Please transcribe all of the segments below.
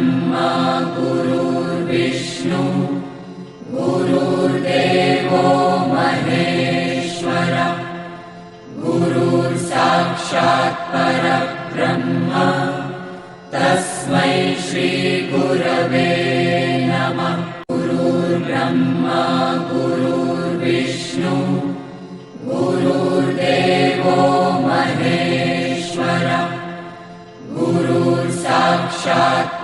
ब्रह्मा गुरुर्विष्णु। गुरुर्देवो महेश्वर। गुरुर्साक्षात् परब्रह्म। तस्मै श्रीगुरवे नमः। गुरुर्ब्रह्मा गुरुर्विष्णु। गुरुर्देवो महेश्वर। गुरुर्साक्षात्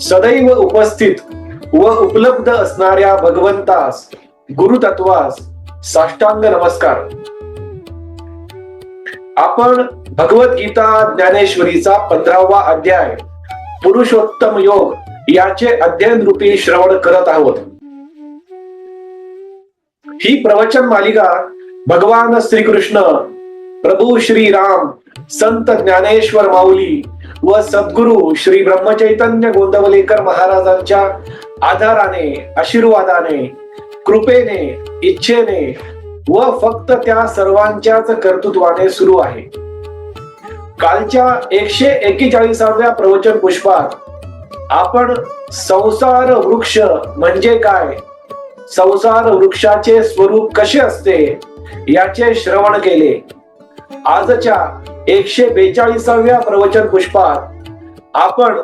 सदैव उपस्थित व उपलब्ध असणाऱ्या भगवंतास गुरुतत्वास साष्टांग नमस्कार. आपण भगवद्गीता ज्ञानेश्वरीचा पंधरावा अध्याय पुरुषोत्तम योग याचे अध्ययन रूपी श्रवण करत आहोत. ही प्रवचन मालिका भगवान श्रीकृष्ण प्रभू श्री राम संत ज्ञानेश्वर माऊली व सद्गुरु श्री ब्रह्मचैतन्य गोंदवलेकर महाराजांच्या आधाराने आशीर्वादाने कृपेने इच्छेने व फक्त त्या सर्वांच्याच कर्तृत्वाने सुरू आहे. कालच्या एकशे एकेचाळीसाव्या प्रवचन पुष्पात आपण संसार वृक्ष म्हणजे काय? संसार वृक्षाचे स्वरूप कसे असते? याचे श्रवण केले. आजच्या एकशे बेचाळीसाव्या प्रवचन पुष्पात आपण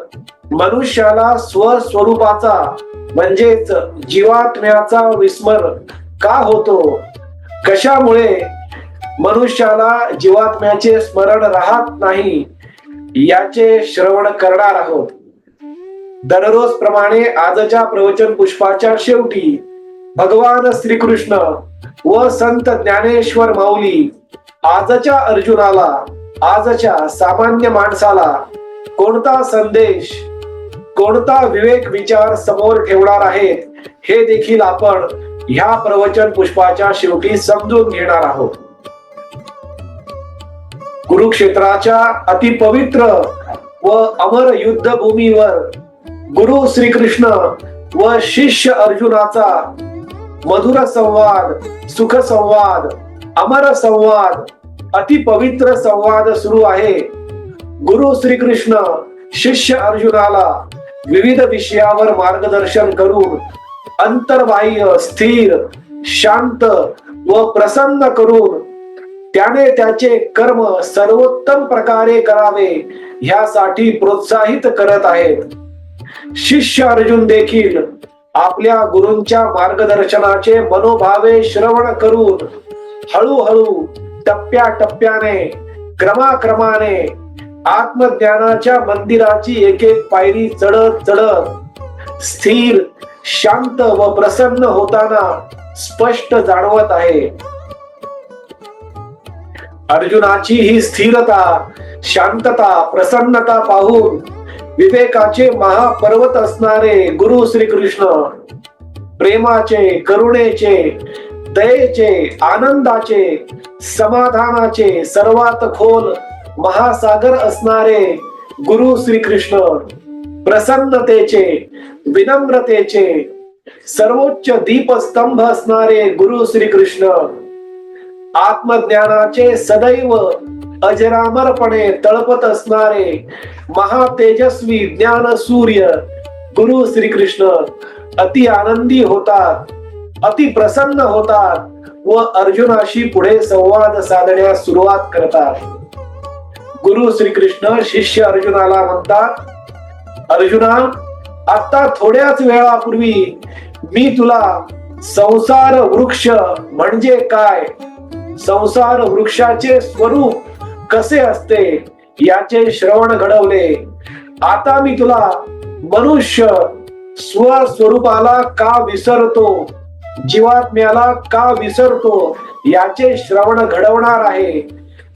मनुष्याला स्वस्वरूपाचा म्हणजेच जीवात्म्याचा विस्मर का होतो? कशामुळे मनुष्याला जीवात्म्याचे स्मरण राहत नाही याचे श्रवण करणार आहोत? दररोज प्रमाणे आजच्या प्रवचन पुष्पाच्या शेवटी भगवान श्रीकृष्ण व संत ज्ञानेश्वर माऊली आजच्या अर्जुनाला आजच्या सामान्य माणसाला कोणता संदेश कोणता विवेक विचार समोर ठेवणार आहेत हे देखील आपण ह्या प्रवचन पुष्पाच्या शेवटी समजून घेणार आहोत. कुरुक्षेत्राच्या अतिपवित्र व अमर युद्ध भूमीवर गुरु श्रीकृष्ण व शिष्य अर्जुनाचा मधुर संवाद सुख संवाद अमर संवाद अतिपवित्र संवाद सुरू आहे. गुरु श्रीकृष्ण शिष्य अर्जुनाला विविध विषयावर मार्गदर्शन करून अंतर्बाह्य स्थिर शांत व प्रसन्न करून त्याने त्याचे कर्म सर्वोत्तम प्रकारे करावे ह्यासाठी प्रोत्साहित करत आहेत. शिष्य अर्जुन देखील आपल्या गुरूंच्या मार्गदर्शनाचे मनोभावे श्रवण करून हळूहळू टप्प्याटप्प्याने क्रमाक्रमाने आत्मज्ञानाच्या मंदिराची एक एक पायरी चढत चढत स्थिर शांत व प्रसन्न होताना स्पष्ट जाणवत आहे. अर्जुनाची ही स्थिरता शांतता प्रसन्नता पाहून विवेकाचे महापर्वत असणारे गुरु श्रीकृष्ण प्रेमाचे करुणेचे दयेचे आनंदाचे समाधानाचे सर्वात खोल महासागर असणारे गुरु श्रीकृष्ण. प्रसन्नतेचे विनम्रतेचे सर्वोच्च दीपस्तंभ असणारे गुरु श्रीकृष्ण. आत्मज्ञानाचे सदैव अजरामरपणे तळपत असणारे महातेजस्वी ज्ञान सूर्य गुरु श्रीकृष्ण. अति आनंदी होतात. अति प्रसन्न होतात व अर्जुनाशी पुढे संवाद साधण्यास सुरुवात करतात. गुरु श्रीकृष्ण शिष्य अर्जुनाला म्हणतात अर्जुना आता थोड्याच वेळापूर्वी मी तुला संसार वृक्ष म्हणजे काय? संसार वृक्षाचे स्वरूप कसे असते? याचे श्रवण घडवले. आता मी तुला मनुष्य स्वस्वरूपाला का विसरतो? जीवात्म्याला का विसरतो याचे श्रवण घडवणार आहे.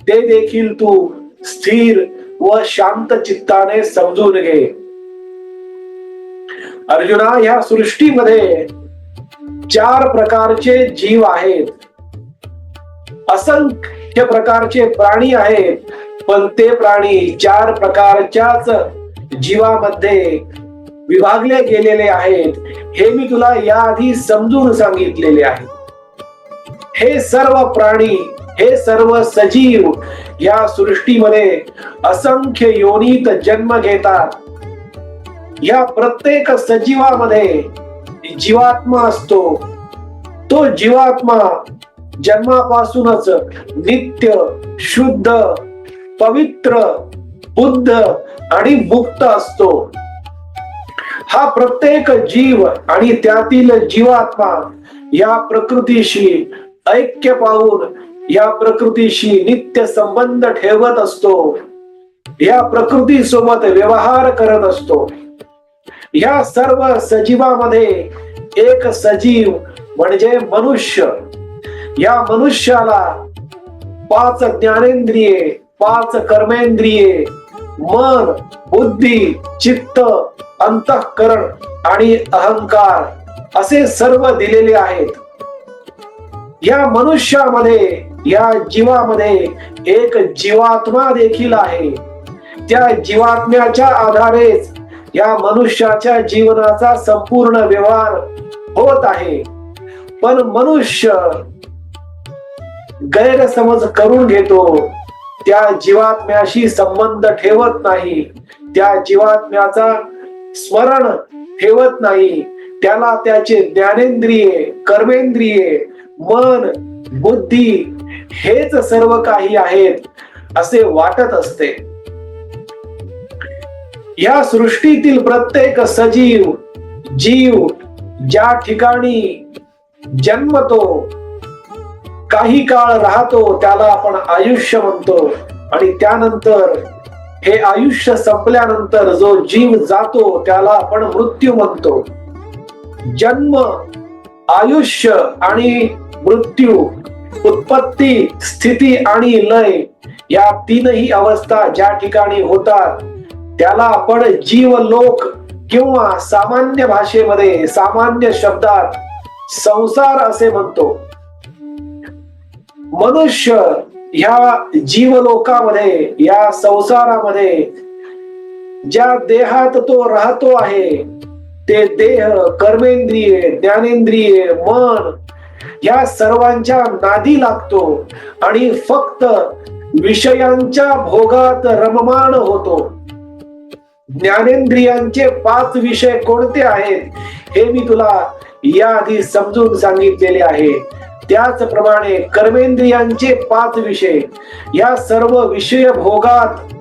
ते देखील तू स्थिर व शांत चित्ताने समजून घे. अर्जुना ह्या सृष्टीमध्ये चार प्रकारचे जीव आहेत. असंख्य प्रकारचे प्राणी आहेत पण ते प्राणी चार प्रकारच्याच जीवामध्ये विभागले गेलेले आहेत. हे मी तुला याआधी समजून सांगितलेले आहे. हे सर्व प्राणी हे सर्व सजीव या सृष्टीमध्ये असंख्य योनीत जन्म घेतात. या प्रत्येक सजीवामध्ये जीवात्मा असतो. तो जीवात्मा जन्मापासूनच नित्य शुद्ध पवित्र बुद्ध आणि मुक्त असतो. हा प्रत्येक जीव आणि त्यातील जीवात्मा या प्रकृतीशी ऐक्य पाहून या प्रकृतीशी नित्य संबंध ठेवत असतो. या प्रकृती सोबत व्यवहार करत असतो. या सर्व सजीवामध्ये एक सजीव म्हणजे मनुष्य. या मनुष्याला पाच ज्ञानेंद्रिये पाच कर्मेंद्रिये मन बुद्धी चित्त अंतःकरण आणि अहंकार असे सर्व दिलेले आहेत. या मनुष्यामध्ये या जीवामध्ये एक जीवात्मा देखील आहे. त्या जीवात्म्याच्या आधारेच या मनुष्याच्या जीवनाचा संपूर्ण व्यवहार होत आहे. पण मनुष्य गैरसमज करून घेतो त्या जीवात्म्याशी संबंध ठेवत नाही. त्या जीवात्म्याचा स्मरण ठेवत नाही. त्याला त्याचे ज्ञानेंद्रिये कर्मेंद्रिये मन बुद्धी हेच सर्व काही आहेत असे वाटत असते. या सृष्टीतील प्रत्येक सजीव जीव ज्या ठिकाणी जन्मतो काही काळ राहतो त्याला आपण आयुष्य म्हणतो आणि त्यानंतर हे आयुष्य संपल्यानंतर जो जीव जातो त्याला आपण मृत्यू म्हणतो. जन्म आयुष्य आणि मृत्यू उत्पत्ती स्थिती आणि लय या तीनही अवस्था ज्या ठिकाणी होतात त्याला आपण जीवलोक किंवा सामान्य भाषेमध्ये सामान्य शब्दात संसार असे म्हणतो. मनुष्य ह्या जीवलोकामध्ये या संसारामध्ये ज्या देहात तो राहतो आहे ते देह कर्मेंद्रिय ज्ञानेंद्रिये मन या सर्वांच्या नादी लागतो आणि फक्त विषयांच्या भोगात रममाण होतो. ज्ञानेंद्रियांचे पाच विषय कोणते आहेत हे मी तुला याआधी समजून सांगितलेले आहे. त्याचप्रमाणे कर्मेंद्रियांचे पाच विषय. या सर्व विषय भोगात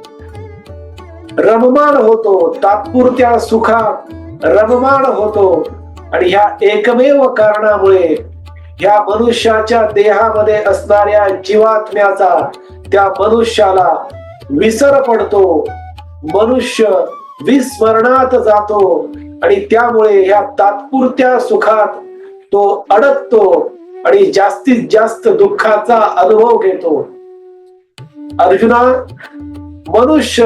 रममाण होतो तात्पुरत्या सुखात रममाण होतो. आणि ह्या एकमेव कारणामुळे ह्या मनुष्याच्या देहामध्ये असणाऱ्या जीवात्म्याचा त्या मनुष्याला विसर पडतो. मनुष्य विस्मरणात जातो. आणि त्यामुळे ह्या तात्पुरत्या सुखात तो अडकतो. आणि जास्तीत जास्त दुःखाचा अनुभव घेतो. अर्जुना मनुष्य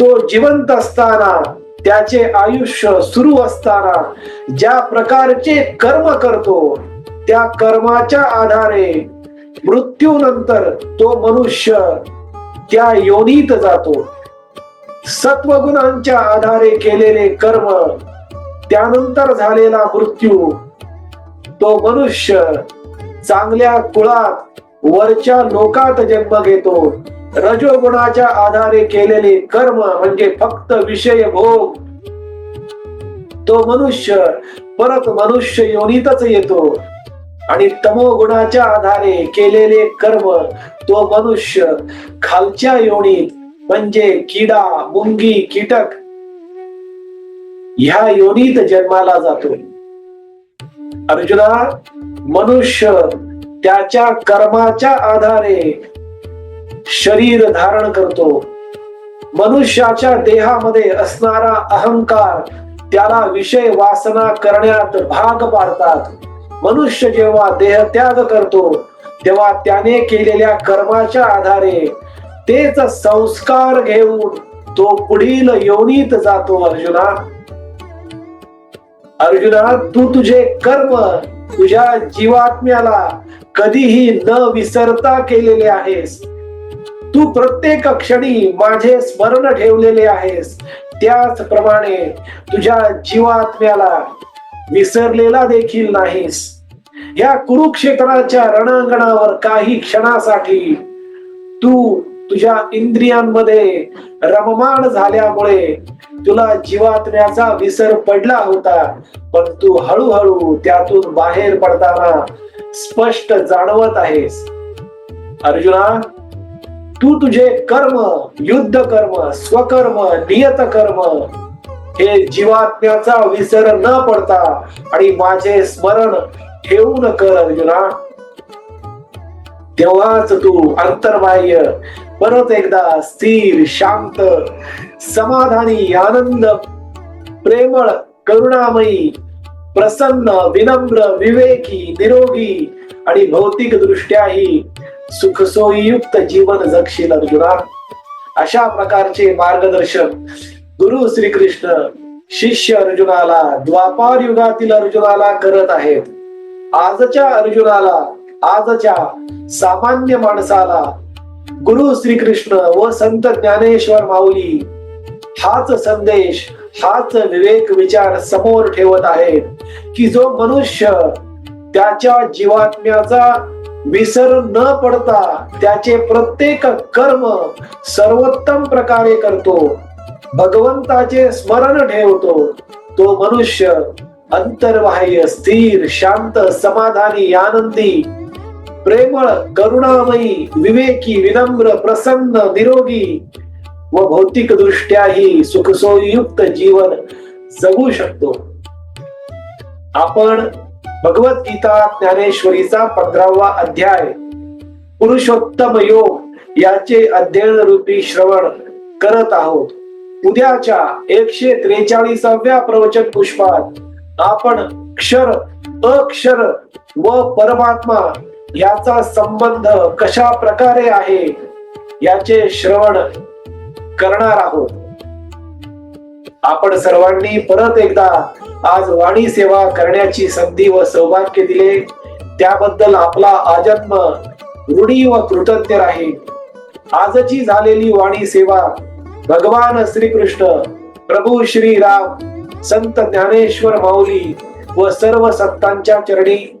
तो जिवंत असताना त्याचे आयुष्य सुरू असताना ज्या प्रकारचे कर्म करतो त्या कर्माच्या आधारे मृत्यूनंतर तो मनुष्य त्या योनीत जातो. सत्वगुणांच्या आधारे केलेले कर्म त्यानंतर झालेला मृत्यू तो मनुष्य चांगल्या कुळात वरच्या लोकात जन्म घेतो. रजोगुणाच्या आधारे केलेले कर्म म्हणजे फक्त विषय भोग. तो मनुष्य परत मनुष्य योनीतच येतो. आणि तमोगुणाच्या आधारे केलेले कर्म तो मनुष्य खालच्या योनीत म्हणजे किडा मुंगी कीटक ह्या योनीत जन्माला जातो. अर्जुना मनुष्य त्याच्या कर्माच्या आधारे शरीर धारण करतो. मनुष्याच्या देहामध्ये असणारा अहंकार त्याला विषय वासना करण्यात भाग पाडतात. मनुष्य जेव्हा देह त्याग करतो तेव्हा त्याने केलेल्या कर्माच्या आधारे तेच संस्कार घेऊन तो पुढील योनीत जातो अर्जुना. अर्जुना तू तुझे कर्म तुझ्या जीवात्म्याला कधीही न विसरता केलेले आहेस. तू प्रत्येक क्षणी माझे स्मरण ठेवलेले आहेस. त्याचप्रमाणे तुझ्या जीवात्म्याला विसरलेला देखील नाहीस. या कुरुक्षेत्राच्या रणांगणावर काही क्षणासाठी तू तुझ्या इंद्रियांमध्ये रममाण झाल्यामुळे तुला जीवात्म्याचा विसर पडला होता पण तू हळूहळू त्यातून बाहेर पडताना स्पष्ट जाणवत आहेस. अर्जुना तू तुझे कर्म युद्ध कर्म स्वकर्म नियत कर्म हे जीवात्म्याचा विसर न पडता आणि माझे स्मरण ठेवून कर अर्जुना. तेव्हाच तू अंतर्बाह्य परत एकदा स्थिर शांत समाधानी आनंद प्रेमळ करुणामयी प्रसन्न विनम्र विवेकी निरोगी आणि भौतिक दृष्ट्याही सुखसोयीयुक्त जीवन जगशील अर्जुना. अशा प्रकारचे मार्गदर्शन गुरु श्रीकृष्ण शिष्य अर्जुनाला द्वापार युगातील अर्जुनाला करत आहेत. आजच्या अर्जुनाला आजच्या सामान्य माणसाला गुरु श्रीकृष्ण व संत ज्ञानेश्वर माऊली हाच संदेश हाच विवेक विचार समोर ठेवत आहेत की जो मनुष्य त्याच्या जीवात्म्याचा विसर न पडता त्याचे प्रत्येक कर्म सर्वोत्तम प्रकारे करतो भगवंताचे स्मरण ठेवतो तो मनुष्य अंतर्बाह्य स्थिर शांत समाधानी आनंदी प्रेमळ करुणामयी विवेकी विनम्र प्रसन्न निरोगी व भौतिक दृष्ट्याही सुखसोयुक्त जीवन जगू शकतो. आपण भगवद्गीता ज्ञानेश्वरीचा पंधरावा अध्याय पुरुषोत्तम योग याचे अध्ययन रूपी श्रवण करत आहोत. उद्याच्या एकशे त्रेचाळीसाव्या प्रवचन पुष्पात आपण क्षर अक्षर व परमात्मा याचा संबंध कशा प्रकारे आहे याचे श्रवण करणार आहोत. आपण सर्वांनी परत एकदा आज वाणी सेवा करण्याची संधी व सौभाग्य दिले. त्याबद्दल आपला आजन्म ऋणी व कृतज्ञ राहील. आजची झालेली वाणी सेवा भगवान श्रीकृष्ण प्रभू श्री राम संत ज्ञानेश्वर माऊली व सर्व संतांच्या चरणी